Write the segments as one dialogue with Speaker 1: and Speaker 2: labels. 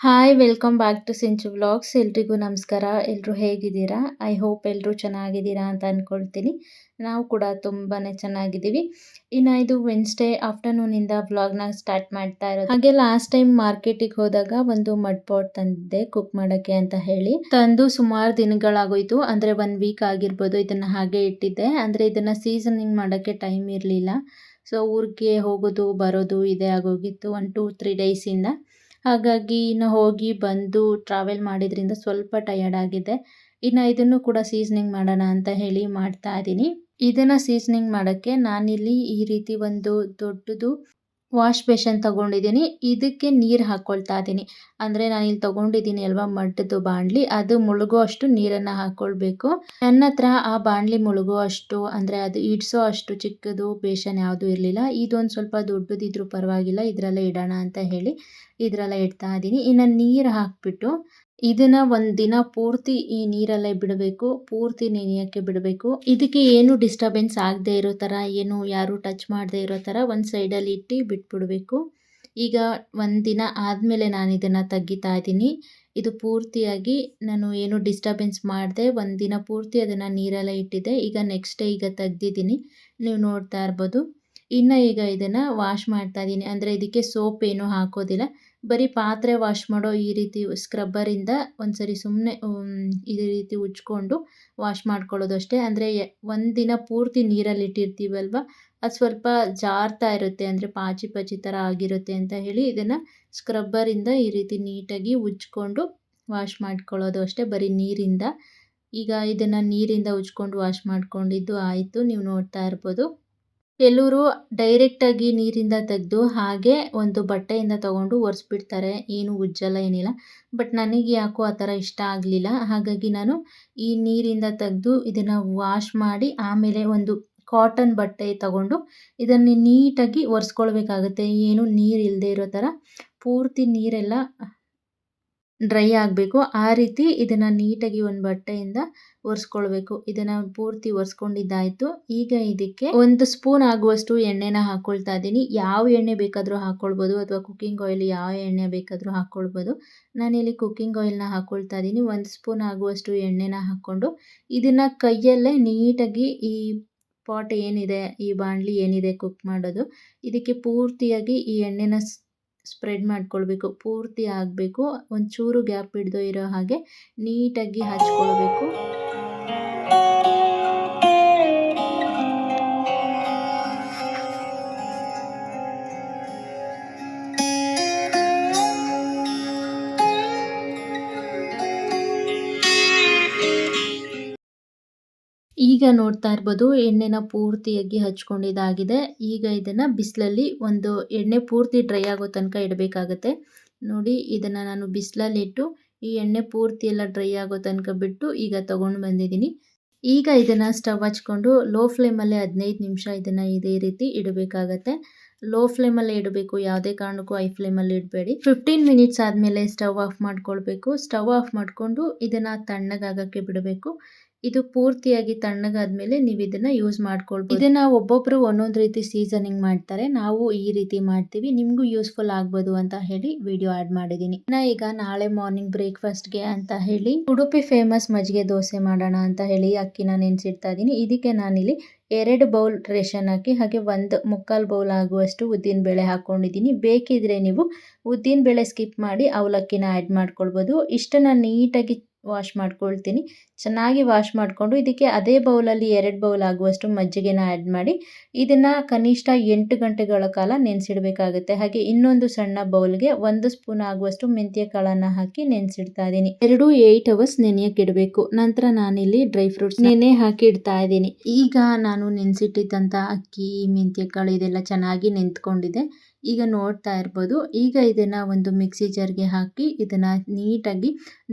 Speaker 1: Hi welcome back to Sinchu vlogs ಎಲ್ರಿಗೂ ನಮಸ್ಕಾರ. ಎಲ್ಲರೂ ಹೇಗಿದ್ದೀರಾ? ಐ ಹೋಪ್ ಎಲ್ಲರೂ ಚೆನ್ನಾಗಿದ್ದೀರಾ ಅಂತ ಅಂದ್ಕೊಳ್ತೀನಿ ನಾವು ಕೂಡ ತುಂಬಾ ಚೆನ್ನಾಗಿದ್ದೀವಿ. ಇನ್ನು ಇದು ವೆನ್ಸ್ಡೇ ಆಫ್ಟರ್ನೂನಿಂದ ವ್ಲಾಗ್ನ ಸ್ಟಾರ್ಟ್ ಮಾಡ್ತಾ ಇರೋದು. ಹಾಗೆ ಲಾಸ್ಟ್ ಟೈಮ್ ಮಾರ್ಕೆಟಿಗೆ ಹೋದಾಗ ಒಂದು ಮಡ್ ಪಾಟ್ ತಂದಿದ್ದೆ ಕುಕ್ ಮಾಡೋಕ್ಕೆ ಅಂತ ಹೇಳಿ. ತಂದು ಸುಮಾರು ದಿನಗಳಾಗೋಯ್ತು. ಅಂದರೆ ಒನ್ ವೀಕ್ ಆಗಿರ್ಬೋದು ಇದನ್ನು ಹಾಗೆ ಇಟ್ಟಿದ್ದೆ. ಅಂದರೆ ಇದನ್ನು ಸೀಸನಿಂಗ್ ಮಾಡೋಕ್ಕೆ ಟೈಮ್ ಇರಲಿಲ್ಲ. ಸೊ ಊರಿಗೆ ಹೋಗೋದು, ಬರೋದು, ಇದೇ ಆಗೋಗಿತ್ತು. ಒನ್ ಟೂ ತ್ರೀ ಡೇಸಿಂದ ಹಾಗಾಗಿ ಇನ್ನು ಹೋಗಿ ಬಂದು ಟ್ರಾವೆಲ್ ಮಾಡಿದ್ರಿಂದ ಸ್ವಲ್ಪ ಟಯರ್ಡ್ ಆಗಿದೆ. ಇನ್ನು ಇದನ್ನು ಕೂಡ ಸೀಸನಿಂಗ್ ಮಾಡೋಣ ಅಂತ ಹೇಳಿ ಮಾಡ್ತಾ ಇದ್ದೀನಿ. ಇದನ್ನು ಸೀಸನಿಂಗ್ ಮಾಡೋಕ್ಕೆ ನಾನಿಲ್ಲಿ ಈ ರೀತಿ ಒಂದು ದೊಡ್ಡದು ವಾಶ್ ಬೇಷನ್ ತಗೊಂಡಿದ್ದೀನಿ. ಇದಕ್ಕೆ ನೀರು ಹಾಕ್ಕೊಳ್ತಾ ಇದ್ದೀನಿ. ಅಂದರೆ ನಾನು ಇಲ್ಲಿ ತೊಗೊಂಡಿದ್ದೀನಿ ಅಲ್ವಾ ಮಡ್ಡದು ಬಾಣಲಿ. ಅದು ಮುಳುಗೋ ಅಷ್ಟು ನೀರನ್ನು ಹಾಕ್ಕೊಳ್ಬೇಕು ನನ್ನ ಹತ್ರ ಆ ಬಾಣಲಿ ಮುಳುಗೋ ಅಷ್ಟು, ಅಂದರೆ ಅದು ಇಡ್ಸೋ ಅಷ್ಟು ಚಿಕ್ಕದು ಬೇಷನ್ ಯಾವುದೂ ಇರಲಿಲ್ಲ. ಇದೊಂದು ಸ್ವಲ್ಪ ದೊಡ್ಡದಿದ್ರೂ ಪರವಾಗಿಲ್ಲ. ಇದರಲ್ಲೇ ಇಡೋಣ ಅಂತ ಹೇಳಿ ಇದರಲ್ಲೇ ಇಡ್ತಾ ಇದ್ದೀನಿ ಇನ್ನು ನೀರು ಹಾಕಿಬಿಟ್ಟು ಇದನ್ನ ಒಂದು ದಿನ ಪೂರ್ತಿ ಈ ನೀರಲ್ಲೇ ಬಿಡಬೇಕು. ಪೂರ್ತಿ ನೆನೆಯೋಕ್ಕೆ ಬಿಡಬೇಕು. ಇದಕ್ಕೆ ಏನು ಡಿಸ್ಟರ್ಬೆನ್ಸ್ ಆಗದೆ ಇರೋ ಥರ ಏನು ಯಾರು ಟಚ್ ಮಾಡದೇ ಇರೋ ಥರ ಒಂದು ಸೈಡಲ್ಲಿ ಇಟ್ಟು ಬಿಟ್ಬಿಡಬೇಕು. ಈಗ ಒಂದು ದಿನ ಆದಮೇಲೆ ನಾನು ಇದನ್ನು ತೆಗಿತಾ ಇದ್ದೀನಿ ಇದು ಪೂರ್ತಿಯಾಗಿ ನಾನು ಏನು ಡಿಸ್ಟರ್ಬೆನ್ಸ್ ಮಾಡಿದೆ ಒಂದು ದಿನ ಪೂರ್ತಿ ಅದನ್ನು ನೀರೆಲ್ಲ ಇಟ್ಟಿದ್ದೆ. ಈಗ ನೆಕ್ಸ್ಟ್ ಡೇ ಈಗ ತೆಗ್ದಿದ್ದೀನಿ. ನೀವು ನೋಡ್ತಾ ಇರ್ಬೋದು. ಇನ್ನು ಈಗ ಇದನ್ನು ವಾಶ್ ಮಾಡ್ತಾ ಇದ್ದೀನಿ ಅಂದರೆ ಇದಕ್ಕೆ ಸೋಪ್ ಏನೂ ಹಾಕೋದಿಲ್ಲ. ಬರೀ ಪಾತ್ರೆ ವಾಶ್ ಮಾಡೋ ಈ ರೀತಿ ಸ್ಕ್ರಬ್ಬರಿಂದ ಒಂದು ಸರಿ ಸುಮ್ಮನೆ ಈ ರೀತಿ ಉಜ್ಕೊಂಡು ವಾಶ್ ಮಾಡ್ಕೊಳ್ಳೋದು ಅಷ್ಟೇ. ಅಂದರೆ ಒಂದು ದಿನ ಪೂರ್ತಿ ನೀರಲ್ಲಿ ಇಟ್ಟಿರ್ತೀವಲ್ವ? ಅದು ಸ್ವಲ್ಪ ಜಾರ್ತಾ ಇರುತ್ತೆ. ಅಂದರೆ ಪಾಚಿ ಪಾಚಿ ಥರ ಆಗಿರುತ್ತೆ ಅಂತ ಹೇಳಿ ಇದನ್ನು ಸ್ಕ್ರಬ್ಬರಿಂದ ಈ ರೀತಿ ನೀಟಾಗಿ ಉಜ್ಕೊಂಡು ವಾಶ್ ಮಾಡ್ಕೊಳ್ಳೋದು ಅಷ್ಟೇ. ಬರೀ ನೀರಿಂದ. ಈಗ ಇದನ್ನು ನೀರಿಂದ ಉಜ್ಕೊಂಡು ವಾಶ್ ಮಾಡ್ಕೊಂಡಿದ್ದು ಆಯಿತು. ನೀವು ನೋಡ್ತಾ ಇರ್ಬೋದು. ಕೆಲವರು ಡೈರೆಕ್ಟಾಗಿ ನೀರಿಂದ ತೆಗೆದು ಹಾಗೆ ಒಂದು ಬಟ್ಟೆಯಿಂದ ತಗೊಂಡು ಒರೆಸ್ಬಿಡ್ತಾರೆ. ಏನು ಉಜ್ಜಲ್ಲ, ಏನಿಲ್ಲ. ಬಟ್ ನನಗೆ ಯಾಕೋ ಆ ಥರ ಇಷ್ಟ ಆಗಲಿಲ್ಲ. ಹಾಗಾಗಿ ನಾನು ಈ ನೀರಿಂದ ತೆಗೆದು ಇದನ್ನು ವಾಶ್ ಮಾಡಿ ಆಮೇಲೆ ಒಂದು ಕಾಟನ್ ಬಟ್ಟೆ ತಗೊಂಡು ಇದನ್ನು ನೀಟಾಗಿ ಒರೆಸ್ಕೊಳ್ಬೇಕಾಗುತ್ತೆ. ಏನು ನೀರು ಇಲ್ಲದೆ ಇರೋ ಥರ. ಪೂರ್ತಿ ನೀರೆಲ್ಲ ಡ್ರೈ ಆಗಬೇಕು. ಆ ರೀತಿ ಇದನ್ನು ನೀಟಾಗಿ ಒಂದು ಬಟ್ಟೆಯಿಂದ ಒರೆಸ್ಕೊಳ್ಬೇಕು. ಇದನ್ನು ಪೂರ್ತಿ ಒರೆಸ್ಕೊಂಡಿದ್ದಾಯಿತು. ಈಗ ಇದಕ್ಕೆ ಒಂದು ಸ್ಪೂನ್ ಆಗುವಷ್ಟು ಎಣ್ಣೆನ ಹಾಕ್ಕೊಳ್ತಾ ಇದ್ದೀನಿ. ಯಾವ ಎಣ್ಣೆ ಬೇಕಾದರೂ ಹಾಕ್ಕೊಳ್ಬೋದು ಅಥವಾ ಕುಕ್ಕಿಂಗ್ ಆಯಿಲ್ ಯಾವ ಎಣ್ಣೆ ಬೇಕಾದರೂ ಹಾಕ್ಕೊಳ್ಬೋದು ನಾನಿಲ್ಲಿ ಕುಕ್ಕಿಂಗ್ ಆಯಿಲ್ನ ಹಾಕ್ಕೊಳ್ತಾ ಇದ್ದೀನಿ. ಒಂದು ಸ್ಪೂನ್ ಆಗುವಷ್ಟು ಎಣ್ಣೆನ ಹಾಕ್ಕೊಂಡು ಇದನ್ನು ಕೈಯಲ್ಲೇ ನೀಟಾಗಿ ಈ ಪಾಟ್ ಏನಿದೆ, ಈ ಬಾಣಲಿ ಏನಿದೆ, ಕುಕ್ ಮಾಡೋದು. ಇದಕ್ಕೆ ಪೂರ್ತಿಯಾಗಿ ಈ ಎಣ್ಣೆನ ಸ್ಪ್ರೆಡ್ ಮಾಡ್ಕೊಳ್ಬೇಕು ಪೂರ್ತಿ ಆಗಬೇಕು ಒಂಚೂರು ಗ್ಯಾಪ್ ಹಿಡ್ದು ಇರೋ ಹಾಗೆ ನೀಟಾಗಿ ಹಚ್ಕೊಳ್ಬೇಕು. ಈಗ ನೋಡ್ತಾ ಇರ್ಬೋದು ಎಣ್ಣೆನ ಪೂರ್ತಿಯಾಗಿ ಹಚ್ಕೊಂಡಿದ್ದಾಗಿದೆ. ಈಗ ಇದನ್ನು ಬಿಸಿಲಲ್ಲಿ ಒಂದು ಎಣ್ಣೆ ಪೂರ್ತಿ ಡ್ರೈ ಆಗೋ ತನಕ ಇಡಬೇಕಾಗತ್ತೆ. ನೋಡಿ, ಇದನ್ನು ನಾನು ಬಿಸಿಲಲ್ಲಿ ಇಟ್ಟು ಈ ಎಣ್ಣೆ ಪೂರ್ತಿ ಎಲ್ಲ ಡ್ರೈ ಆಗೋ ತನಕ ಬಿಟ್ಟು ಈಗ ತೊಗೊಂಡು ಬಂದಿದ್ದೀನಿ. ಈಗ ಇದನ್ನು ಸ್ಟವ್ ಹಚ್ಕೊಂಡು ಲೋ ಫ್ಲೇಮಲ್ಲೇ ಹದಿನೈದು ನಿಮಿಷ ಇದನ್ನು ಇದೇ ರೀತಿ ಇಡಬೇಕಾಗತ್ತೆ. ಲೋ ಫ್ಲೇಮಲ್ಲೇ ಇಡಬೇಕು, ಯಾವುದೇ ಕಾರಣಕ್ಕೂ ಐ ಫ್ಲೇಮಲ್ಲಿ ಇಡಬೇಡಿ. ಫಿಫ್ಟೀನ್ ಮಿನಿಟ್ಸ್ ಆದಮೇಲೆ ಸ್ಟವ್ ಆಫ್ ಮಾಡ್ಕೊಳ್ಬೇಕು. ಸ್ಟವ್ ಆಫ್ ಮಾಡಿಕೊಂಡು ಇದನ್ನು ತಣ್ಣಗಾಗಕ್ಕೆ ಬಿಡಬೇಕು. ಇದು ಪೂರ್ತಿಯಾಗಿ ತಣ್ಣಗಾದ್ಮೇಲೆ ನೀವು ಇದನ್ನ ಯೂಸ್ ಮಾಡ್ಕೊಳ್ಬೋದು. ಇದನ್ನ ಒಬ್ಬೊಬ್ರು ಒಂದೊಂದು ರೀತಿ ಸೀಸನಿಂಗ್ ಮಾಡ್ತಾರೆ. ನಾವು ಈ ರೀತಿ ಮಾಡ್ತೀವಿ. ನಿಮ್ಗೂ ಯೂಸ್ಫುಲ್ ಆಗ್ಬೋದು ಅಂತ ಹೇಳಿ ವಿಡಿಯೋ ಆಡ್ ಮಾಡಿದೀನಿ. ನಾ ಈಗ ನಾಳೆ ಮಾರ್ನಿಂಗ್ ಬ್ರೇಕ್ಫಾಸ್ಟ್ಗೆ ಅಂತ ಹೇಳಿ ಉಡುಪಿ ಫೇಮಸ್ ಮಜ್ಜಿಗೆ ದೋಸೆ ಮಾಡೋಣ ಅಂತ ಹೇಳಿ ಅಕ್ಕಿನ ನೆನೆಸಿಡ್ತಾ ಇದ್ದೀನಿ ಇದಕ್ಕೆ ನಾನಿಲ್ಲಿ ಎರಡು ಬೌಲ್ ರೇಷನ್ ಹಾಕಿ, ಹಾಗೆ ಒಂದು ಮುಕ್ಕಾಲು ಬೌಲ್ ಆಗುವಷ್ಟು ಉದ್ದಿನ ಬೇಳೆ ಹಾಕ್ಕೊಂಡಿದ್ದೀನಿ ಬೇಕಿದ್ರೆ ನೀವು ಉದ್ದಿನ ಬೇಳೆ ಸ್ಕಿಪ್ ಮಾಡಿ ಅವಲಕ್ಕಿನ ಆ್ಯಡ್ ಮಾಡ್ಕೊಳ್ಬೋದು. ಇಷ್ಟನ್ನು ನೀಟಾಗಿ ವಾಶ್ ಮಾಡ್ಕೊಳ್ತೀನಿ. ಚೆನ್ನಾಗಿ ವಾಶ್ ಮಾಡಿಕೊಂಡು ಇದಕ್ಕೆ ಅದೇ ಬೌಲಲ್ಲಿ ಎರಡು ಬೌಲ್ ಆಗುವಷ್ಟು ಮಜ್ಜಿಗೆನ ಆ್ಯಡ್ ಮಾಡಿ ಇದನ್ನು ಕನಿಷ್ಠ ಎಂಟು ಗಂಟೆಗಳ ಕಾಲ ನೆನೆಸಿಡಬೇಕಾಗುತ್ತೆ. ಹಾಗೆ ಇನ್ನೊಂದು ಸಣ್ಣ ಬೌಲ್ಗೆ ಒಂದು ಸ್ಪೂನ್ ಆಗುವಷ್ಟು ಮೆಂತ್ಯ ಕಾಳನ್ನು ಹಾಕಿ ನೆನೆಸಿಡ್ತಾ ಇದ್ದೀನಿ. ಎರಡು ಏಯ್ಟ್ ಅವರ್ಸ್ ನೆನೆಯೋಕೆ ಇಡಬೇಕು ನಂತರ ನಾನಿಲ್ಲಿ ಡ್ರೈ ಫ್ರೂಟ್ಸ್ ನೆನೆ ಹಾಕಿ ಇಡ್ತಾ ಇದ್ದೀನಿ. ಈಗ ನಾನು ನೆನೆಸಿಟ್ಟಿದ್ದಂಥ ಅಕ್ಕಿ, ಮೆಂತ್ಯ ಕಾಳು ಇದೆಲ್ಲ ಚೆನ್ನಾಗಿ ನೆಂತ್ಕೊಂಡಿದೆ. ಈಗ ನೋಡ್ತಾ ಇರ್ಬೋದು. ಈಗ ಇದನ್ನು ಒಂದು ಮಿಕ್ಸಿ ಜಾರ್ಗೆ ಹಾಕಿ ಇದನ್ನು ನೀಟಾಗಿ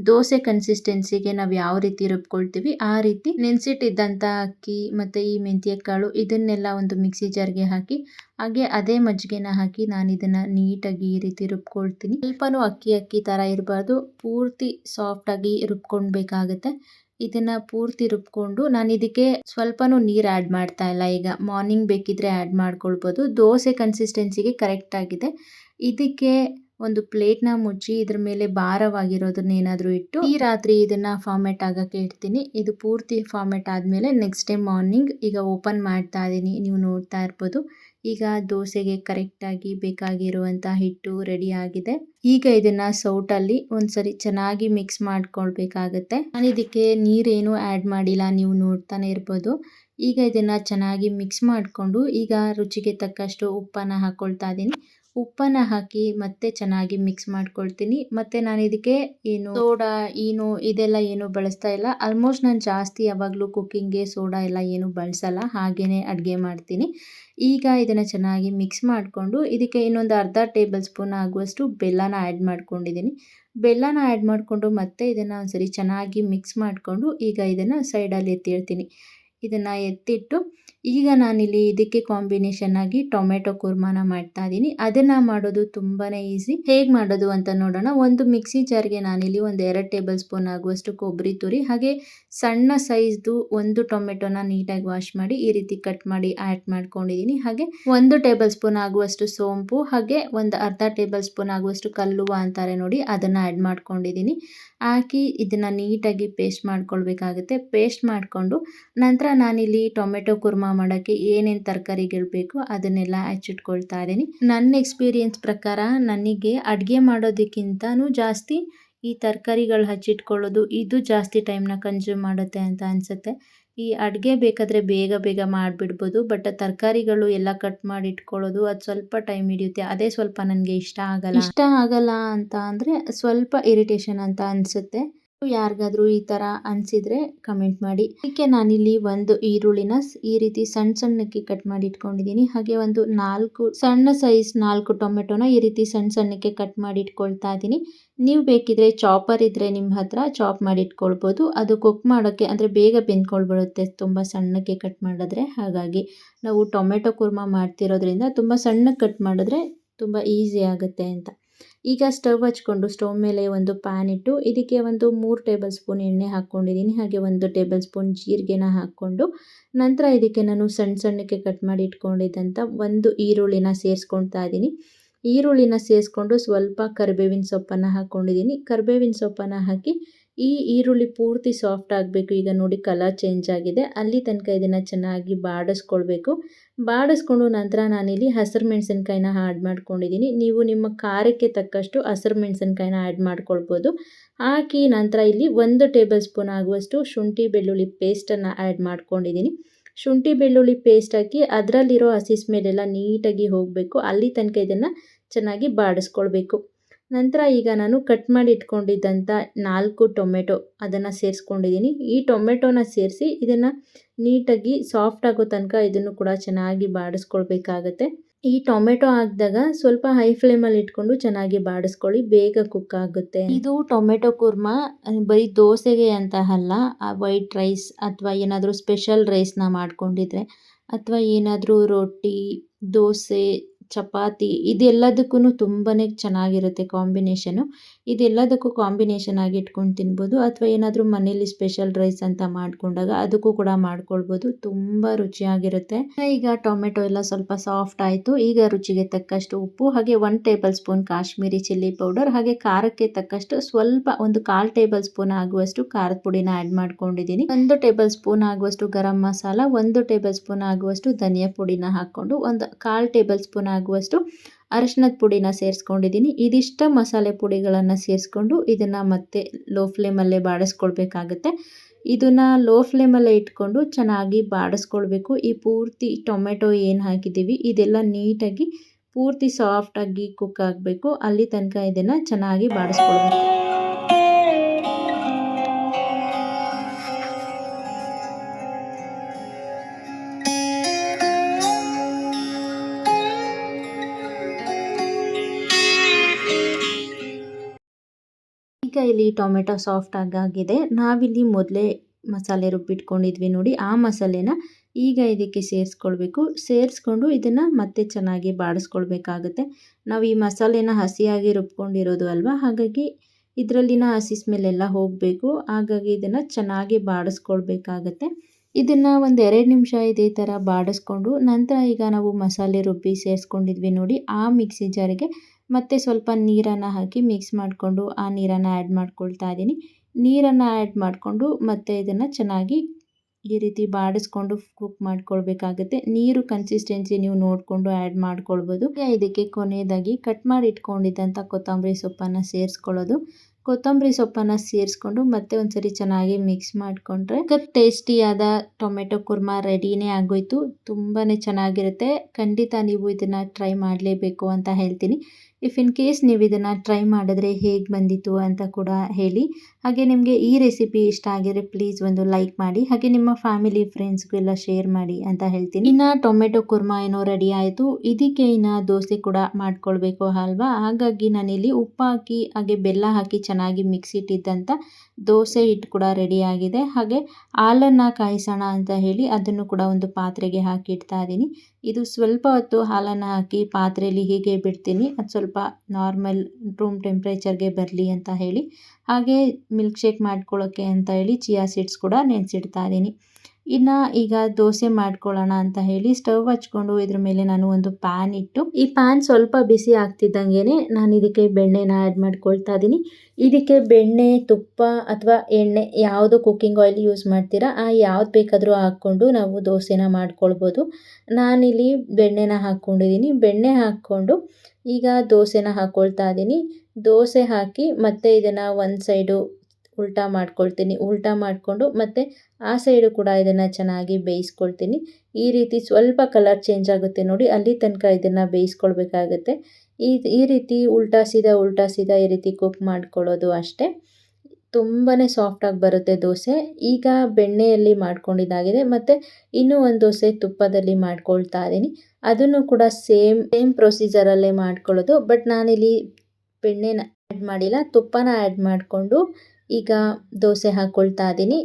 Speaker 1: ದೋಸೆ ಕನ್ಸಿಸ್ಟೆನ್ಸಿಗೆ ನಾವು ಯಾವ ರೀತಿ ರುಬ್ಕೊಳ್ತೀವಿ, ಆ ರೀತಿ ನೆನೆಸಿಟ್ಟಿದ್ದಂಥ ಅಕ್ಕಿ ಮತ್ತು ಈ ಮೆಂತ್ಯ ಕಾಳು ಇದನ್ನೆಲ್ಲ ಒಂದು ಮಿಕ್ಸಿ ಜಾರ್ಗೆ ಹಾಕಿ, ಹಾಗೆ ಅದೇ ಮಜ್ಜಿಗೆನ ಹಾಕಿ ನಾನು ಇದನ್ನು ನೀಟಾಗಿ ಈ ರೀತಿ ರುಬ್ಕೊಳ್ತೀನಿ. ಸ್ವಲ್ಪನೂ ಅಕ್ಕಿ ಅಕ್ಕಿ ಥರ ಇರಬಾರ್ದು. ಪೂರ್ತಿ ಸಾಫ್ಟಾಗಿ ರುಬ್ಕೊಳ್ಬೇಕಾಗತ್ತೆ. ಇದನ್ನು ಪೂರ್ತಿ ರುಬ್ಕೊಂಡು ನಾನು ಇದಕ್ಕೆ ಸ್ವಲ್ಪನೂ ನೀರು ಆ್ಯಡ್ ಮಾಡ್ತಾ ಇಲ್ಲ. ಈಗ ಮಾರ್ನಿಂಗ್ ಬೇಕಿದ್ರೆ ಆ್ಯಡ್ ಮಾಡ್ಕೊಳ್ಬೋದು. ದೋಸೆ ಕನ್ಸಿಸ್ಟೆನ್ಸಿಗೆ ಕರೆಕ್ಟ್ ಆಗಿದೆ. ಇದಕ್ಕೆ ಒಂದು ಪ್ಲೇಟ್ನ ಮುಚ್ಚಿ ಇದ್ರ ಮೇಲೆ ಭಾರವಾಗಿರೋದನ್ನ ಏನಾದರೂ ಇಟ್ಟು ಈ ರಾತ್ರಿ ಇದನ್ನು ಫಾರ್ಮೆಟ್ ಆಗೋಕ್ಕೆ ಇಡ್ತೀನಿ. ಇದು ಪೂರ್ತಿ ಫಾರ್ಮೆಟ್ ಆದಮೇಲೆ ನೆಕ್ಸ್ಟ್ ಡೇ ಮಾರ್ನಿಂಗ್ ಈಗ ಓಪನ್ ಮಾಡ್ತಾ ಇದ್ದೀನಿ ನೀವು ನೋಡ್ತಾ ಇರ್ಬೋದು. ಈಗ ದೋಸೆಗೆ ಕರೆಕ್ಟಾಗಿ ಬೇಕಾಗಿರುವಂತಹ ಹಿಟ್ಟು ರೆಡಿ ಆಗಿದೆ. ಈಗ ಇದನ್ನ ಸೌಟಲ್ಲಿ ಒಂದ್ಸರಿ ಚೆನ್ನಾಗಿ ಮಿಕ್ಸ್ ಮಾಡ್ಕೊಳ್ಬೇಕಾಗತ್ತೆ. ನಾನು ಇದಕ್ಕೆ ನೀರೇನು ಆ್ಯಡ್ ಮಾಡಿಲ್ಲ, ನೀವು ನೋಡ್ತಾನೆ ಇರ್ಬೋದು. ಈಗ ಇದನ್ನ ಚೆನ್ನಾಗಿ ಮಿಕ್ಸ್ ಮಾಡಿಕೊಂಡು ಈಗ ರುಚಿಗೆ ತಕ್ಕಷ್ಟು ಉಪ್ಪನ್ನು ಹಾಕ್ಕೊಳ್ತಾ ಇದ್ದೀನಿ. ಉಪ್ಪನ್ನು ಹಾಕಿ ಮತ್ತೆ ಚೆನ್ನಾಗಿ ಮಿಕ್ಸ್ ಮಾಡ್ಕೊಳ್ತೀನಿ. ಮತ್ತು ನಾನು ಇದಕ್ಕೆ ಏನು ಸೋಡಾ ಏನು ಇದೆಲ್ಲ ಏನು ಬಳಸ್ತಾ ಇಲ್ಲ. ಆಲ್ಮೋಸ್ಟ್ ನಾನು ಜಾಸ್ತಿ ಯಾವಾಗಲೂ ಕುಕ್ಕಿಂಗ್ಗೆ ಸೋಡಾ ಎಲ್ಲ ಏನು ಬಳಸಲ್ಲ. ಹಾಗೆಯೇ ಅಡುಗೆ ಮಾಡ್ತೀನಿ. ಈಗ ಇದನ್ನು ಚೆನ್ನಾಗಿ ಮಿಕ್ಸ್ ಮಾಡಿಕೊಂಡು ಇದಕ್ಕೆ ಇನ್ನೊಂದು ಅರ್ಧ ಟೇಬಲ್ ಸ್ಪೂನ್ ಆಗುವಷ್ಟು ಬೆಲ್ಲನ ಆ್ಯಡ್ ಮಾಡ್ಕೊಂಡಿದ್ದೀನಿ. ಬೆಲ್ಲನ ಆ್ಯಡ್ ಮಾಡಿಕೊಂಡು ಮತ್ತೆ ಇದನ್ನು ಒಂದ್ಸರಿ ಚೆನ್ನಾಗಿ ಮಿಕ್ಸ್ ಮಾಡಿಕೊಂಡು ಈಗ ಇದನ್ನು ಸೈಡಲ್ಲಿ ಎತ್ತಿಡ್ತೀನಿ ಇದನ್ನು ಎತ್ತಿಟ್ಟು ಈಗ ನಾನಿಲ್ಲಿ ಇದಕ್ಕೆ ಕಾಂಬಿನೇಷನ್ ಆಗಿ ಟೊಮೆಟೊ ಕುರ್ಮಾನ ಮಾಡ್ತಾ ಇದ್ದೀನಿ ಅದನ್ನು ಮಾಡೋದು ತುಂಬಾ ಈಸಿ ಹೇಗೆ ಮಾಡೋದು ಅಂತ ನೋಡೋಣ. ಒಂದು ಮಿಕ್ಸಿ ಜಾರ್ಗೆ ನಾನಿಲ್ಲಿ ಒಂದು ಎರಡು ಟೇಬಲ್ ಸ್ಪೂನ್ ಆಗುವಷ್ಟು ಕೊಬ್ಬರಿ ತುರಿ, ಹಾಗೆ ಸಣ್ಣ ಸೈಜ್ದು ಒಂದು ಟೊಮೆಟೊನ ನೀಟಾಗಿ ವಾಶ್ ಮಾಡಿ, ಈ ರೀತಿ ಕಟ್ ಮಾಡಿ ಆ್ಯಡ್ ಮಾಡ್ಕೊಂಡಿದ್ದೀನಿ ಹಾಗೆ ಒಂದು ಟೇಬಲ್ ಸ್ಪೂನ್ ಆಗುವಷ್ಟು ಸೋಂಪು, ಹಾಗೆ ಒಂದು ಅರ್ಧ ಟೇಬಲ್ ಸ್ಪೂನ್ ಆಗುವಷ್ಟು ಕಲ್ಲುವ ಅಂತಾರೆ ನೋಡಿ, ಅದನ್ನು ಆ್ಯಡ್ ಮಾಡ್ಕೊಂಡಿದ್ದೀನಿ ಹಾಕಿ ಇದನ್ನು ನೀಟಾಗಿ ಪೇಸ್ಟ್ ಮಾಡ್ಕೊಳ್ಬೇಕಾಗುತ್ತೆ. ಪೇಸ್ಟ್ ಮಾಡಿಕೊಂಡು ನಂತರ ನಾನಿಲ್ಲಿ ಟೊಮೆಟೊ ಕುರ್ಮಾ ಮಾಡೋಕ್ಕೆ ಏನೇನು ತರಕಾರಿಗಳು ಬೇಕು ಅದನ್ನೆಲ್ಲ ಹಚ್ಚಿಟ್ಕೊಳ್ತಾ ಇದ್ದೀನಿ. ನನ್ನ ಎಕ್ಸ್ಪೀರಿಯೆನ್ಸ್ ಪ್ರಕಾರ ನನಗೆ ಅಡುಗೆ ಮಾಡೋದಕ್ಕಿಂತನೂ ಜಾಸ್ತಿ ಈ ತರಕಾರಿಗಳು ಹಚ್ಚಿಟ್ಕೊಳ್ಳೋದು, ಇದು ಜಾಸ್ತಿ ಟೈಮ್ನ ಕನ್ಸ್ಯೂಮ್ ಮಾಡುತ್ತೆ ಅಂತ ಅನಿಸುತ್ತೆ. ಈ ಅಡುಗೆ ಬೇಕಾದರೆ ಬೇಗ ಬೇಗ ಮಾಡಿಬಿಡ್ಬೋದು ಬಟ್ ತರಕಾರಿಗಳು ಎಲ್ಲ ಕಟ್ ಮಾಡಿ ಇಟ್ಕೊಳ್ಳೋದು ಅದು ಸ್ವಲ್ಪ ಟೈಮ್ ಹಿಡಿಯುತ್ತೆ. ಅದೇ ಸ್ವಲ್ಪ ನನಗೆ ಇಷ್ಟ ಆಗಲ್ಲ. ಇಷ್ಟ ಆಗಲ್ಲ ಅಂತ ಅಂದರೆ ಸ್ವಲ್ಪ ಇರಿಟೇಷನ್ ಅಂತ ಅನಿಸುತ್ತೆ. ಯಾರಿಗಾದ್ರೂ ಈ ಥರ ಅನಿಸಿದರೆ ಕಮೆಂಟ್ ಮಾಡಿ. ಅದಕ್ಕೆ ನಾನಿಲ್ಲಿ ಒಂದು ಈರುಳ್ಳಿನ ಈ ರೀತಿ ಸಣ್ಣ ಸಣ್ಣಕ್ಕೆ ಕಟ್ ಮಾಡಿ ಇಟ್ಕೊಂಡಿದ್ದೀನಿ. ಹಾಗೆ ಒಂದು ನಾಲ್ಕು, ಸಣ್ಣ ಸೈಜ್ ನಾಲ್ಕು ಟೊಮೆಟೊನ ಈ ರೀತಿ ಸಣ್ಣ ಸಣ್ಣಕ್ಕೆ ಕಟ್ ಮಾಡಿ ಇಟ್ಕೊಳ್ತಾ ಇದ್ದೀನಿ. ನೀವು ಬೇಕಿದ್ರೆ ಚಾಪರ್ ಇದ್ದರೆ ನಿಮ್ಮ ಹತ್ರ ಚಾಪ್ ಮಾಡಿ ಇಟ್ಕೊಳ್ಬೋದು ಅದು ಕುಕ್ ಮಾಡೋಕ್ಕೆ ಅಂದರೆ ಬೇಗ ಬೆಂದ್ಕೊಳ್ಬಿಡುತ್ತೆ ತುಂಬ ಸಣ್ಣಕ್ಕೆ ಕಟ್ ಮಾಡಿದ್ರೆ. ಹಾಗಾಗಿ ನಾವು ಟೊಮೆಟೊ ಕುರ್ಮ ಮಾಡ್ತಿರೋದ್ರಿಂದ ತುಂಬ ಸಣ್ಣಕ್ಕೆ ಕಟ್ ಮಾಡಿದ್ರೆ ತುಂಬ ಈಸಿ ಆಗುತ್ತೆ ಅಂತ. ಈಗ ಸ್ಟವ್ ಹಚ್ಕೊಂಡು ಸ್ಟವ್ ಮೇಲೆ ಒಂದು ಪ್ಯಾನ್ ಇಟ್ಟು ಇದಕ್ಕೆ ಒಂದು ಮೂರು ಟೇಬಲ್ ಸ್ಪೂನ್ ಎಣ್ಣೆ ಹಾಕ್ಕೊಂಡಿದ್ದೀನಿ. ಹಾಗೆ ಒಂದು ಟೇಬಲ್ ಸ್ಪೂನ್ ಜೀರಿಗೆನ ಹಾಕ್ಕೊಂಡು ನಂತರ ಇದಕ್ಕೆ ನಾನು ಸಣ್ಣ ಸಣ್ಣಕ್ಕೆ ಕಟ್ ಮಾಡಿ ಇಟ್ಕೊಂಡಿದ್ದಂಥ ಒಂದು ಈರುಳ್ಳಿನ ಸೇರಿಸ್ಕೊಳ್ತಾ ಇದ್ದೀನಿ. ಈರುಳ್ಳಿನ ಸೇರಿಸ್ಕೊಂಡು ಸ್ವಲ್ಪ ಕರಿಬೇವಿನ ಸೊಪ್ಪನ್ನು ಹಾಕ್ಕೊಂಡಿದ್ದೀನಿ. ಕರಿಬೇವಿನ ಸೊಪ್ಪನ್ನು ಹಾಕಿ ಈ ಈರುಳ್ಳಿ ಪೂರ್ತಿ ಸಾಫ್ಟ್ ಆಗಬೇಕು. ಈಗ ನೋಡಿ ಕಲರ್ ಚೇಂಜ್ ಆಗಿದೆ. ಅಲ್ಲಿ ತನಕ ಇದನ್ನು ಚೆನ್ನಾಗಿ ಬಾಡಿಸ್ಕೊಳ್ಬೇಕು. ಬಾಡಿಸ್ಕೊಂಡು ನಂತರ ನಾನಿಲ್ಲಿ ಹಸಿರು ಮೆಣಸಿನ್ಕಾಯಿನ ಆ್ಯಡ್ ಮಾಡ್ಕೊಂಡಿದ್ದೀನಿ. ನೀವು ನಿಮ್ಮ ಖಾರಕ್ಕೆ ತಕ್ಕಷ್ಟು ಹಸಿರು ಮೆಣಸಿನ್ಕಾಯಿನ ಆ್ಯಡ್ ಮಾಡ್ಕೊಳ್ಬೋದು. ಹಾಕಿ ನಂತರ ಇಲ್ಲಿ ಒಂದು ಟೇಬಲ್ ಸ್ಪೂನ್ ಆಗುವಷ್ಟು ಶುಂಠಿ ಬೆಳ್ಳುಳ್ಳಿ ಪೇಸ್ಟನ್ನು ಆ್ಯಡ್ ಮಾಡ್ಕೊಂಡಿದ್ದೀನಿ. ಶುಂಠಿ ಬೆಳ್ಳುಳ್ಳಿ ಪೇಸ್ಟ್ ಹಾಕಿ ಅದರಲ್ಲಿರೋ ಹಸಿ ಮೇಲೆಲ್ಲ ನೀಟಾಗಿ ಹೋಗಬೇಕು. ಅಲ್ಲಿ ತನಕ ಇದನ್ನು ಚೆನ್ನಾಗಿ ಬಾಡಿಸ್ಕೊಳ್ಬೇಕು. ನಂತರ ಈಗ ನಾನು ಕಟ್ ಮಾಡಿ ಇಟ್ಕೊಂಡಿದ್ದಂಥ ನಾಲ್ಕು ಟೊಮೆಟೊ ಅದನ್ನು ಸೇರಿಸ್ಕೊಂಡಿದ್ದೀನಿ. ಈ ಟೊಮೆಟೊನ ಸೇರಿಸಿ ಇದನ್ನು ನೀಟಾಗಿ ಸಾಫ್ಟ್ ಆಗೋ ತನಕ ಇದನ್ನು ಕೂಡ ಚೆನ್ನಾಗಿ ಬಾಡಿಸ್ಕೊಳ್ಬೇಕಾಗತ್ತೆ. ಈ ಟೊಮೆಟೊ ಹಾಕಿದಾಗ ಸ್ವಲ್ಪ ಹೈ ಫ್ಲೇಮಲ್ಲಿ ಇಟ್ಕೊಂಡು ಚೆನ್ನಾಗಿ ಬಾಡಿಸ್ಕೊಳ್ಳಿ, ಬೇಗ ಕುಕ್ ಆಗುತ್ತೆ ಇದು ಟೊಮೆಟೊ ಕುರ್ಮಾ ಬರೀ ದೋಸೆಗೆ ಅಂತ ಅಲ್ಲ ವೈಟ್ ರೈಸ್ ಅಥವಾ ಏನಾದರೂ ಸ್ಪೆಷಲ್ ರೈಸ್ನ ಮಾಡ್ಕೊಂಡಿದ್ರೆ ಅಥವಾ ಏನಾದರೂ ರೊಟ್ಟಿ, ದೋಸೆ ಚಪಾತಿ ಇದೆಲ್ಲದಕ್ಕೂ ತುಂಬಾ ಚೆನ್ನಾಗಿರುತ್ತೆ ಕಾಂಬಿನೇಷನು. ಇದೆಲ್ಲದಕ್ಕೂ ಕಾಂಬಿನೇಷನ್ ಆಗಿ ಇಟ್ಕೊಂಡು ತಿನ್ಬೋದು ಅಥವಾ ಏನಾದರೂ ಮನೇಲಿ ಸ್ಪೆಷಲ್ ರೈಸ್ ಅಂತ ಮಾಡ್ಕೊಂಡಾಗ ಅದಕ್ಕೂ ಕೂಡ ಮಾಡ್ಕೊಳ್ಬೋದು. ತುಂಬ ರುಚಿಯಾಗಿರುತ್ತೆ. ಈಗ ಟೊಮೆಟೊ ಎಲ್ಲ ಸ್ವಲ್ಪ ಸಾಫ್ಟ್ ಆಯಿತು. ಈಗ ರುಚಿಗೆ ತಕ್ಕಷ್ಟು ಉಪ್ಪು, ಹಾಗೆ one table spoon Kashmiri chilli powder, ಹಾಗೆ ಖಾರಕ್ಕೆ ತಕ್ಕಷ್ಟು ಸ್ವಲ್ಪ ಒಂದು ಕಾಲು ಟೇಬಲ್ ಸ್ಪೂನ್ ಆಗುವಷ್ಟು ಖಾರದ ಪುಡಿನ ಆ್ಯಡ್ ಮಾಡ್ಕೊಂಡಿದ್ದೀನಿ. ಒಂದು ಟೇಬಲ್ ಸ್ಪೂನ್ ಆಗುವಷ್ಟು ಗರಂ ಮಸಾಲ, ಒಂದು ಟೇಬಲ್ ಸ್ಪೂನ್ ಆಗುವಷ್ಟು ಧನಿಯಾ ಪುಡಿನ ಹಾಕ್ಕೊಂಡು ಒಂದು ಕಾಲು ಟೇಬಲ್ ಸ್ಪೂನ್ ಆಗುವಷ್ಟು ಅರಶಿನದ ಪುಡಿನ ಸೇರಿಸ್ಕೊಂಡಿದ್ದೀನಿ. ಇದಿಷ್ಟ ಮಸಾಲೆ ಪುಡಿಗಳನ್ನು ಸೇರಿಸ್ಕೊಂಡು ಇದನ್ನು ಮತ್ತೆ ಲೋ ಫ್ಲೇಮಲ್ಲೇ ಬಾಡಿಸ್ಕೊಳ್ಬೇಕಾಗತ್ತೆ. ಇದನ್ನು ಲೋ ಫ್ಲೇಮಲ್ಲೇ ಇಟ್ಕೊಂಡು ಚೆನ್ನಾಗಿ ಬಾಡಿಸ್ಕೊಳ್ಬೇಕು. ಈ ಪೂರ್ತಿ ಟೊಮೆಟೊ ಏನು ಹಾಕಿದ್ದೀವಿ, ಇದೆಲ್ಲ ನೀಟಾಗಿ ಪೂರ್ತಿ ಸಾಫ್ಟಾಗಿ ಕುಕ್ ಆಗಬೇಕು. ಅಲ್ಲಿ ತನಕ ಇದನ್ನು ಚೆನ್ನಾಗಿ ಬಾಡಿಸ್ಕೊಳ್ಬೇಕು. ಈಗ ಇಲ್ಲಿ ಟೊಮೆಟೊ ಸಾಫ್ಟ್ ಆಗಾಗಿದೆ. ನಾವಿಲ್ಲಿ ಮೊದಲೇ ಮಸಾಲೆ ರುಬ್ಬಿಟ್ಕೊಂಡಿದ್ವಿ ನೋಡಿ. ಆ ಮಸಾಲೆನ ಈಗ ಇದಕ್ಕೆ ಸೇರಿಸ್ಕೊಳ್ಬೇಕು. ಸೇರಿಸ್ಕೊಂಡು ಇದನ್ನು ಮತ್ತೆ ಚೆನ್ನಾಗಿ ಬಾಡಿಸ್ಕೊಳ್ಬೇಕಾಗುತ್ತೆ. ನಾವು ಈ ಮಸಾಲೆನ ಹಸಿಯಾಗಿ ರುಬ್ಕೊಂಡಿರೋದು ಅಲ್ವಾ? ಹಾಗಾಗಿ ಇದರಲ್ಲಿನ ಹಸಿ ಸ್ಮೆಲ್ಲೆಲ್ಲ ಹೋಗಬೇಕು. ಹಾಗಾಗಿ ಇದನ್ನು ಚೆನ್ನಾಗಿ ಬಾಡಿಸ್ಕೊಳ್ಬೇಕಾಗತ್ತೆ. ಇದನ್ನು ಒಂದು ಎರಡು ನಿಮಿಷ ಇದೇ ಥರ ಬಾಡಿಸ್ಕೊಂಡು ನಂತರ ಈಗ ನಾವು ಮಸಾಲೆ ರುಬ್ಬಿ ಸೇರಿಸ್ಕೊಂಡಿದ್ವಿ ನೋಡಿ. ಆ ಮಿಕ್ಸಿ ಜಾರಿಗೆ ಮತ್ತು ಸ್ವಲ್ಪ ನೀರನ್ನು ಹಾಕಿ ಮಿಕ್ಸ್ ಮಾಡಿಕೊಂಡು ಆ ನೀರನ್ನು ಆ್ಯಡ್ ಮಾಡ್ಕೊಳ್ತಾ ಇದ್ದೀನಿ. ನೀರನ್ನು ಆ್ಯಡ್ ಮಾಡಿಕೊಂಡು ಮತ್ತೆ ಇದನ್ನು ಚೆನ್ನಾಗಿ ಈ ರೀತಿ ಬಾಡಿಸ್ಕೊಂಡು ಕುಕ್ ಮಾಡ್ಕೊಳ್ಬೇಕಾಗುತ್ತೆ. ನೀರು ಕನ್ಸಿಸ್ಟೆನ್ಸಿ ನೀವು ನೋಡಿಕೊಂಡು ಆ್ಯಡ್ ಮಾಡ್ಕೊಳ್ಬೋದು. ಇದಕ್ಕೆ ಕೊನೆಯದಾಗಿ ಕಟ್ ಮಾಡಿ ಇಟ್ಕೊಂಡಿದ್ದಂಥ ಕೊತ್ತಂಬರಿ ಸೊಪ್ಪನ್ನು ಸೇರಿಸ್ಕೊಳ್ಳೋದು. ಕೊತ್ತಂಬರಿ ಸೊಪ್ಪನ್ನು ಸೇರಿಸ್ಕೊಂಡು ಮತ್ತೆ ಒಂದ್ಸರಿ ಚೆನ್ನಾಗಿ ಮಿಕ್ಸ್ ಮಾಡಿಕೊಂಡ್ರೆ ಟೇಸ್ಟಿಯಾದ ಟೊಮೆಟೊ ಕುರ್ಮಾ ರೆಡಿನೇ ಆಗೋಯ್ತು. ತುಂಬಾ ಚೆನ್ನಾಗಿರುತ್ತೆ. ಖಂಡಿತ ನೀವು ಇದನ್ನು ಟ್ರೈ ಮಾಡಲೇಬೇಕು ಅಂತ ಹೇಳ್ತೀನಿ. ಇಫ್ ಇನ್ ಕೇಸ್ ನೀವು ಇದನ್ನು ಟ್ರೈ ಮಾಡಿದ್ರೆ ಹೇಗೆ ಬಂದಿತ್ತು ಅಂತ ಕೂಡ ಹೇಳಿ. ಹಾಗೆ ನಿಮಗೆ ಈ ರೆಸಿಪಿ ಇಷ್ಟ ಆಗಿದ್ರೆ ಪ್ಲೀಸ್ ಒಂದು ಲೈಕ್ ಮಾಡಿ, ಹಾಗೆ ನಿಮ್ಮ ಫ್ಯಾಮಿಲಿ ಫ್ರೆಂಡ್ಸ್ಗೂ ಎಲ್ಲ ಶೇರ್ ಮಾಡಿ ಅಂತ ಹೇಳ್ತೀನಿ. ಇನ್ನು ಟೊಮೆಟೊ ಕುರ್ಮಾ ಏನೋ ರೆಡಿ ಆಯಿತು. ಇದಕ್ಕೆ ಇನ್ನು ದೋಸೆ ಕೂಡ ಮಾಡ್ಕೊಳ್ಬೇಕು ಅಲ್ವಾ? ಹಾಗಾಗಿ ನಾನಿಲ್ಲಿ ಉಪ್ಪು ಹಾಕಿ, ಹಾಗೆ ಬೆಲ್ಲ ಹಾಕಿ ಚೆನ್ನಾಗಿ ಮಿಕ್ಸ್ ಇಟ್ಟಿದ್ದಂಥ ದೋಸೆ ಹಿಟ್ಟು ಕೂಡ ರೆಡಿ ಆಗಿದೆ. ಹಾಗೆ ಹಾಲನ್ನು ಕಾಯಿಸೋಣ ಅಂತ ಹೇಳಿ ಅದನ್ನು ಕೂಡ ಒಂದು ಪಾತ್ರೆಗೆ ಹಾಕಿ ಇಡ್ತಾ ಇದ್ದೀನಿ. ಇದು ಸ್ವಲ್ಪ ಹೊತ್ತು ಹಾಲನ್ನು ಹಾಕಿ ಪಾತ್ರೆಯಲ್ಲಿ ಹೀಗೆ ಬಿಡ್ತೀನಿ. ಅದು ಸ್ವಲ್ಪ ನಾರ್ಮಲ್ ರೂಮ್ ಟೆಂಪ್ರೇಚರ್ಗೆ ಬರಲಿ ಅಂತ ಹೇಳಿ. ಹಾಗೆ ಮಿಲ್ಕ್ ಶೇಕ್ ಮಾಡ್ಕೊಳ್ಳೋಕ್ಕೆ ಅಂತ ಹೇಳಿ ಚಿಯಾ ಸೀಡ್ಸ್ ಕೂಡ ನೆನೆಸಿಡ್ತಾ ಇದ್ದೀನಿ. ಇನ್ನು ಈಗ ದೋಸೆ ಮಾಡ್ಕೊಳ್ಳೋಣ ಅಂತ ಹೇಳಿ ಸ್ಟವ್ ಹಚ್ಕೊಂಡು ಇದ್ರ ಮೇಲೆ ನಾನು ಒಂದು ಪ್ಯಾನ್ ಇಟ್ಟು, ಈ ಪ್ಯಾನ್ ಸ್ವಲ್ಪ ಬಿಸಿ ಆಗ್ತಿದ್ದಂಗೆ ನಾನು ಇದಕ್ಕೆ ಬೆಣ್ಣೆನ ಆ್ಯಡ್ ಮಾಡ್ಕೊಳ್ತಾ ಇದ್ದೀನಿ. ಇದಕ್ಕೆ ಬೆಣ್ಣೆ, ತುಪ್ಪ ಅಥವಾ ಎಣ್ಣೆ ಯಾವುದು ಕುಕ್ಕಿಂಗ್ ಆಯಿಲ್ ಯೂಸ್ ಮಾಡ್ತೀರಾ, ಆ ಯಾವ್ದು ಬೇಕಾದರೂ ಹಾಕ್ಕೊಂಡು ನಾವು ದೋಸೆನ ಮಾಡ್ಕೊಳ್ಬೋದು. ನಾನಿಲ್ಲಿ ಬೆಣ್ಣೆನ ಹಾಕ್ಕೊಂಡಿದ್ದೀನಿ. ಬೆಣ್ಣೆ ಹಾಕ್ಕೊಂಡು ಈಗ ದೋಸೆನ ಹಾಕ್ಕೊಳ್ತಾ ಇದ್ದೀನಿ ದೋಸೆ ಹಾಕಿ ಮತ್ತೆ ಇದನ್ನು ಒಂದು ಸೈಡು ಉಲ್ಟಾ ಮಾಡ್ಕೊಳ್ತೀನಿ. ಉಲ್ಟಾ ಮಾಡಿಕೊಂಡು ಮತ್ತು ಆ ಸೈಡು ಕೂಡ ಇದನ್ನು ಚೆನ್ನಾಗಿ ಬೇಯಿಸ್ಕೊಳ್ತೀನಿ. ಈ ರೀತಿ ಸ್ವಲ್ಪ ಕಲರ್ ಚೇಂಜ್ ಆಗುತ್ತೆ ನೋಡಿ, ಅಲ್ಲಿ ತನಕ ಇದನ್ನು ಬೇಯಿಸ್ಕೊಳ್ಬೇಕಾಗತ್ತೆ. ಈ ಈ ರೀತಿ ಉಲ್ಟಾ ಸೀದಾ ಉಲ್ಟಾ ಸೀದಾ ಈ ರೀತಿ ಕುಕ್ ಮಾಡ್ಕೊಳ್ಳೋದು ಅಷ್ಟೇ. ತುಂಬಾ ಸಾಫ್ಟಾಗಿ ಬರುತ್ತೆ ದೋಸೆ. ಈಗ ಬೆಣ್ಣೆಯಲ್ಲಿ ಮಾಡ್ಕೊಂಡಿದ್ದಾಗಿದೆ. ಮತ್ತು ಇನ್ನೂ ಒಂದು ದೋಸೆ ತುಪ್ಪದಲ್ಲಿ ಮಾಡ್ಕೊಳ್ತಾ ಇದ್ದೀನಿ ಅದನ್ನು ಕೂಡ ಸೇಮ್ ಸೇಮ್ ಪ್ರೊಸೀಜರಲ್ಲೇ ಮಾಡ್ಕೊಳ್ಳೋದು. ಬಟ್ ನಾನಿಲ್ಲಿ ಬೆಣ್ಣೆನ ಆ್ಯಡ್ ಮಾಡಿಲ್ಲ. ತುಪ್ಪನ ಆ್ಯಡ್ ಮಾಡಿಕೊಂಡು ಈಗ ದೋಸೆ ಹಾಕ್ಕೊಳ್ತಾ ಇದ್ದೀನಿ.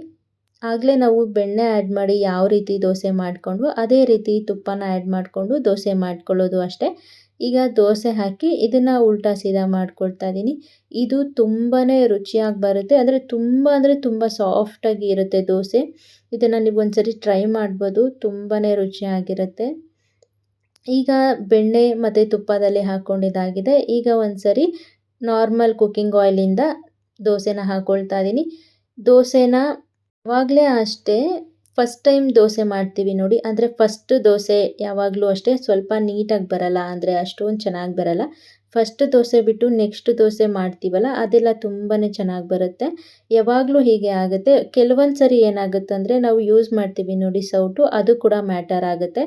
Speaker 1: ಆಗಲೇ ನಾವು ಬೆಣ್ಣೆ ಆ್ಯಡ್ ಮಾಡಿ ಯಾವ ರೀತಿ ದೋಸೆ ಮಾಡಿಕೊಂಡು ಅದೇ ರೀತಿ ತುಪ್ಪನ ಆ್ಯಡ್ ಮಾಡಿಕೊಂಡು ದೋಸೆ ಮಾಡ್ಕೊಳ್ಳೋದು ಅಷ್ಟೇ. ಈಗ ದೋಸೆ ಹಾಕಿ ಇದನ್ನು ಉಲ್ಟಾ ಸೀದಾ ಮಾಡ್ಕೊಳ್ತಾ ಇದ್ದೀನಿ. ಇದು ತುಂಬಾ ರುಚಿಯಾಗಿ ಬರುತ್ತೆ. ಅಂದರೆ ತುಂಬ ಅಂದರೆ ತುಂಬ ಸಾಫ್ಟಾಗಿ ಇರುತ್ತೆ ದೋಸೆ. ಇದನ್ನು ನೀವು ಒಂದ್ಸರಿ ಟ್ರೈ ಮಾಡ್ಬೋದು. ತುಂಬಾ ರುಚಿಯಾಗಿರುತ್ತೆ. ಈಗ ಬೆಣ್ಣೆ ಮತ್ತು ತುಪ್ಪದಲ್ಲಿ ಹಾಕ್ಕೊಂಡಿದ್ದಾಗಿದೆ ಈಗ ಒಂದು ಸರಿ ನಾರ್ಮಲ್ ಕುಕ್ಕಿಂಗ್ ಆಯಿಲಿಂದ ದೋಸೆನ ಹಾಕ್ಕೊಳ್ತಾ ಇದ್ದೀನಿ ದೋಸೆನ ಯಾವಾಗಲೇ ಅಷ್ಟೇ ಫಸ್ಟ್ ಟೈಮ್ ದೋಸೆ ಮಾಡ್ತೀವಿ ನೋಡಿ. ಅಂದರೆ ಫಸ್ಟ್ ದೋಸೆ ಯಾವಾಗಲೂ ಅಷ್ಟೇ ಸ್ವಲ್ಪ ನೀಟಾಗಿ ಬರಲ್ಲ, ಅಂದರೆ ಅಷ್ಟೊಂದು ಚೆನ್ನಾಗಿ ಬರಲ್ಲ. ಫಸ್ಟ್ ದೋಸೆ ಬಿಟ್ಟು ನೆಕ್ಸ್ಟ್ ದೋಸೆ ಮಾಡ್ತೀವಲ್ಲ, ಅದೆಲ್ಲ ತುಂಬಾ ಚೆನ್ನಾಗಿ ಬರುತ್ತೆ. ಯಾವಾಗಲೂ ಹೀಗೆ ಆಗುತ್ತೆ. ಕೆಲವೊಂದು ಸರಿ ಏನಾಗುತ್ತೆ ಅಂದರೆ ನಾವು ಯೂಸ್ ಮಾಡ್ತೀವಿ ನೋಡಿ ಸೌಟು, ಅದು ಕೂಡ ಮ್ಯಾಟರ್ ಆಗುತ್ತೆ.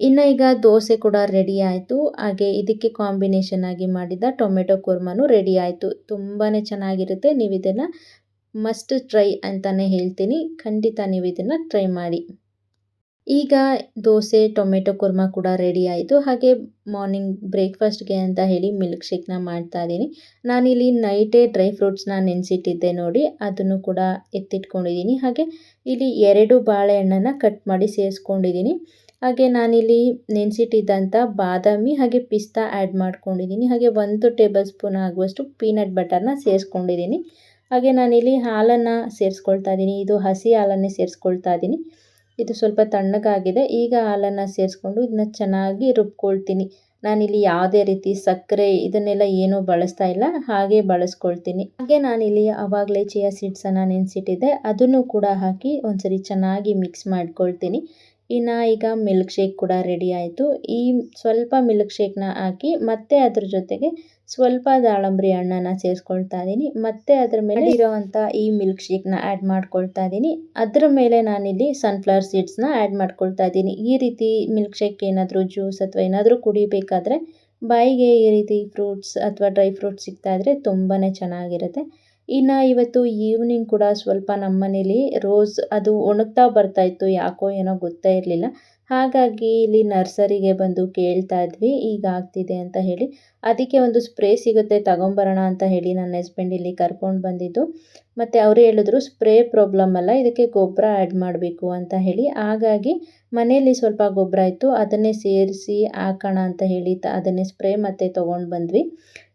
Speaker 1: ಇನ್ನು ಈಗ ದೋಸೆ ಕೂಡ ರೆಡಿ ಆಯಿತು. ಹಾಗೆ ಇದಕ್ಕೆ ಕಾಂಬಿನೇಷನ್ ಆಗಿ ಮಾಡಿದ ಟೊಮೆಟೊ ಕುರ್ಮನೂ ರೆಡಿ ಆಯಿತು. ತುಂಬಾ ಚೆನ್ನಾಗಿರುತ್ತೆ. ನೀವು ಇದನ್ನು ಮಸ್ಟ್ ಟ್ರೈ ಅಂತಲೇ ಹೇಳ್ತೀನಿ. ಖಂಡಿತ ನೀವು ಇದನ್ನು ಟ್ರೈ ಮಾಡಿ. ಈಗ ದೋಸೆ, ಟೊಮೆಟೊ ಕುರ್ಮ ಕೂಡ ರೆಡಿ ಆಯಿತು. ಹಾಗೆ ಮಾರ್ನಿಂಗ್ ಬ್ರೇಕ್ಫಾಸ್ಟ್ಗೆ ಅಂತ ಹೇಳಿ ಮಿಲ್ಕ್ ಶೇಕ್ನ ಮಾಡ್ತಾ ಇದ್ದೀನಿ. ನಾನಿಲ್ಲಿ ನೈಟೇ ಡ್ರೈ ಫ್ರೂಟ್ಸ್ನ ನೆನೆಸಿಟ್ಟಿದ್ದೆ ನೋಡಿ. ಅದನ್ನು ಕೂಡ ಎತ್ತಿಟ್ಕೊಂಡಿದ್ದೀನಿ. ಹಾಗೆ ಇಲ್ಲಿ ಎರಡು ಬಾಳೆಹಣ್ಣನ್ನು ಕಟ್ ಮಾಡಿ ಸೇರಿಸ್ಕೊಂಡಿದ್ದೀನಿ. ಹಾಗೆ ನಾನಿಲ್ಲಿ ನೆನೆಸಿಟ್ಟಿದ್ದಂಥ ಬಾದಾಮಿ ಹಾಗೆ ಪಿಸ್ತಾ ಆ್ಯಡ್ ಮಾಡ್ಕೊಂಡಿದ್ದೀನಿ. ಹಾಗೆ ಒಂದು ಟೇಬಲ್ ಸ್ಪೂನ್ ಆಗುವಷ್ಟು ಪೀನಟ್ ಬಟರ್ನ ಸೇರಿಸ್ಕೊಂಡಿದ್ದೀನಿ. ಹಾಗೆ ನಾನಿಲ್ಲಿ ಹಾಲನ್ನು ಸೇರಿಸ್ಕೊಳ್ತಾ ಇದ್ದೀನಿ. ಇದು ಹಸಿ ಹಾಲನ್ನೇ ಸೇರಿಸ್ಕೊಳ್ತಾ ಇದ್ದೀನಿ. ಇದು ಸ್ವಲ್ಪ ತಣ್ಣಗಾಗಿದೆ. ಈಗ ಹಾಲನ್ನು ಸೇರಿಸ್ಕೊಂಡು ಇದನ್ನ ಚೆನ್ನಾಗಿ ರುಬ್ಕೊಳ್ತೀನಿ. ನಾನಿಲ್ಲಿ ಯಾವುದೇ ರೀತಿ ಸಕ್ಕರೆ ಇದನ್ನೆಲ್ಲ ಏನೂ ಬಳಸ್ತಾ ಇಲ್ಲ. ಹಾಗೆ ಬಳಸ್ಕೊಳ್ತೀನಿ. ಹಾಗೆ ನಾನಿಲ್ಲಿ ಆವಾಗಲೇ ಚಿಯಾ ಸೀಡ್ಸನ್ನು ನೆನೆಸಿಟ್ಟಿದ್ದೆ. ಅದನ್ನು ಕೂಡ ಹಾಕಿ ಒಂದ್ಸರಿ ಚೆನ್ನಾಗಿ ಮಿಕ್ಸ್ ಮಾಡ್ಕೊಳ್ತೀನಿ. ಇನ್ನು ಈಗ ಮಿಲ್ಕ್ ಶೇಕ್ ಕೂಡ ರೆಡಿ ಆಯಿತು. ಈ ಸ್ವಲ್ಪ ಮಿಲ್ಕ್ ಶೇಕ್ನ ಹಾಕಿ ಮತ್ತೆ ಅದ್ರ ಜೊತೆಗೆ ಸ್ವಲ್ಪ ದಾಳಂಬ್ರಿ ಹಣ್ಣನ್ನು ಸೇರಿಸ್ಕೊಳ್ತಾ ಇದ್ದೀನಿ ಮತ್ತೆ ಅದ್ರ ಮೇಲೆ ಇರೋವಂಥ ಈ ಮಿಲ್ಕ್ ಶೇಕ್ನ ಆ್ಯಡ್ ಮಾಡ್ಕೊಳ್ತಾ ಇದ್ದೀನಿ ಅದ್ರ ಮೇಲೆ ನಾನಿಲ್ಲಿ ಸನ್ಫ್ಲವರ್ ಸೀಡ್ಸ್ನ ಆ್ಯಡ್ ಮಾಡ್ಕೊಳ್ತಾ ಇದ್ದೀನಿ ಈ ರೀತಿ ಮಿಲ್ಕ್ ಶೇಕ್ ಏನಾದರೂ ಜ್ಯೂಸ್ ಅಥವಾ ಏನಾದರೂ ಕುಡಿಬೇಕಾದ್ರೆ ಬಾಯಿಗೆ ಈ ರೀತಿ ಫ್ರೂಟ್ಸ್ ಅಥವಾ ಡ್ರೈ ಫ್ರೂಟ್ಸ್ ಸಿಗ್ತಾ ಇದ್ರೆ ತುಂಬಾ ಚೆನ್ನಾಗಿರುತ್ತೆ. ಇನ್ನು ಇವತ್ತು ಈವ್ನಿಂಗ್ ಕೂಡ ಸ್ವಲ್ಪ ನಮ್ಮ ಮನೇಲಿ ರೋಸ್ ಅದು ಒಣಗ್ತಾ ಬರ್ತಾಯಿತ್ತು ಯಾಕೋ ಏನೋ ಗೊತ್ತೇ ಇರಲಿಲ್ಲ. ಹಾಗಾಗಿ ಇಲ್ಲಿ ನರ್ಸರಿಗೆ ಬಂದು ಕೇಳ್ತಾ ಇದ್ವಿ, ಈಗ ಆಗ್ತಿದೆ ಅಂತ ಹೇಳಿ. ಅದಕ್ಕೆ ಒಂದು ಸ್ಪ್ರೇ ಸಿಗುತ್ತೆ, ತಗೊಂಬರೋಣ ಅಂತ ಹೇಳಿ ನನ್ನ ಹಸ್ಬೆಂಡ್ ಇಲ್ಲಿ ಕರ್ಕೊಂಡು ಬಂದಿದ್ದು. ಮತ್ತು ಅವರು ಹೇಳಿದ್ರು ಸ್ಪ್ರೇ ಪ್ರಾಬ್ಲಮ್ ಅಲ್ಲ, ಇದಕ್ಕೆ ಗೊಬ್ಬರ ಆ್ಯಡ್ ಮಾಡಬೇಕು ಅಂತ ಹೇಳಿ. ಹಾಗಾಗಿ ಮನೆಯಲ್ಲಿ ಸ್ವಲ್ಪ ಗೊಬ್ಬರ ಇತ್ತು, ಅದನ್ನೇ ಸೇರಿಸಿ ಹಾಕೋಣ ಅಂತ ಹೇಳಿ ತ, ಅದನ್ನೇ ಸ್ಪ್ರೇ ಮತ್ತೆ ತೊಗೊಂಡು ಬಂದ್ವಿ.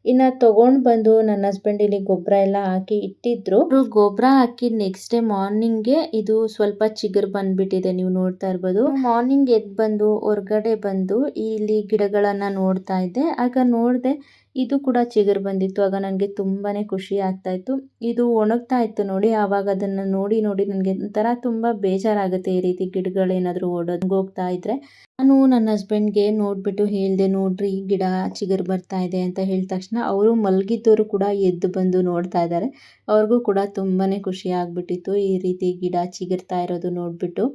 Speaker 1: ಇನ್ನು ತೊಗೊಂಡು ಬಂದು ನನ್ನ ಹಸ್ಬೆಂಡ್ ಇಲ್ಲಿ ಗೊಬ್ಬರ ಎಲ್ಲ ಹಾಕಿ ಇಟ್ಟಿದ್ರು. ಗೊಬ್ಬರ ಹಾಕಿ ನೆಕ್ಸ್ಟ್ ಡೇ ಮಾರ್ನಿಂಗ್ಗೆ ಇದು ಸ್ವಲ್ಪ ಚಿಗುರು ಬಂದ್ಬಿಟ್ಟಿದೆ, ನೀವು ನೋಡ್ತಾ ಇರ್ಬೋದು. ಮಾರ್ನಿಂಗ್ ಎದ್ದು ಬಂದು, ಹೊರ್ಗಡೆ ಬಂದು, ಇಲ್ಲಿ ಗಿಡಗಳನ್ನು ನೋಡ್ತಾ ಇದ್ದೆ. ಆಗ ನೋಡಿದೆ ಇದು ಕೂಡ ಚಿಗುರು ಬಂದಿತ್ತು. ಆಗ ನನಗೆ ತುಂಬಾ ಖುಷಿ ಆಗ್ತಾ ಇತ್ತು. ಇದು ಒಣಗ್ತಾ ಇತ್ತು ನೋಡಿ, ಆವಾಗ ಅದನ್ನು ನೋಡಿ ನೋಡಿ ನನಗೆ ಒಂಥರ ತುಂಬ ಬೇಜಾರಾಗುತ್ತೆ ಈ ರೀತಿ ಗಿಡಗಳೇನಾದರೂ ಹೋಗ್ತಾ ಇದ್ದರೆ ನಾನು ನನ್ನ ಹಸ್ಬೆಂಡ್ಗೆ ನೋಡಿಬಿಟ್ಟು ಹೇಳಿದೆ, ನೋಡ್ರಿ ಗಿಡ ಚಿಗುರು ಬರ್ತಾ ಇದೆ ಅಂತ ಹೇಳಿದ ತಕ್ಷಣ ಅವರು ಮಲಗಿದ್ದವರು ಕೂಡ ಎದ್ದು ಬಂದು ನೋಡ್ತಾ ಇದ್ದಾರೆ. ಅವ್ರಿಗೂ ಕೂಡ ತುಂಬಾ ಖುಷಿ ಆಗಿಬಿಟ್ಟಿತ್ತು ಈ ರೀತಿ ಗಿಡ ಚಿಗುರ್ತಾ ಇರೋದು ನೋಡಿಬಿಟ್ಟು.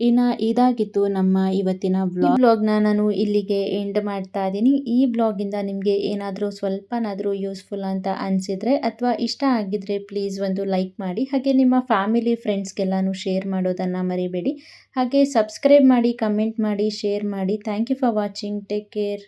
Speaker 1: ಇನ್ನು ಇದಾಗಿತ್ತು ನಮ್ಮ ಇವತ್ತಿನ ಬ್ಲಾಗ್ ಬ್ಲಾಗ್ನ ನಾನು ಇಲ್ಲಿಗೆ ಎಂಡ್ ಮಾಡ್ತಾ ಇದ್ದೀನಿ. ಈ ವ್ಲಾಗಿಂದ ನಿಮಗೆ ಏನಾದರೂ ಸ್ವಲ್ಪನಾದರೂ ಯೂಸ್ಫುಲ್ ಅಂತ ಅನಿಸಿದರೆ ಅಥವಾ ಇಷ್ಟ ಆಗಿದ್ರೆ ಪ್ಲೀಸ್ ಒಂದು ಲೈಕ್ ಮಾಡಿ. ಹಾಗೆ ನಿಮ್ಮ ಫ್ಯಾಮಿಲಿ ಫ್ರೆಂಡ್ಸ್ಗೆಲ್ಲನೂ ಶೇರ್ ಮಾಡೋದನ್ನು ಮರಿಬೇಡಿ. ಹಾಗೆ ಸಬ್ಸ್ಕ್ರೈಬ್ ಮಾಡಿ ಕಮೆಂಟ್ ಮಾಡಿ ಶೇರ್ ಮಾಡಿ. Thank you for watching take care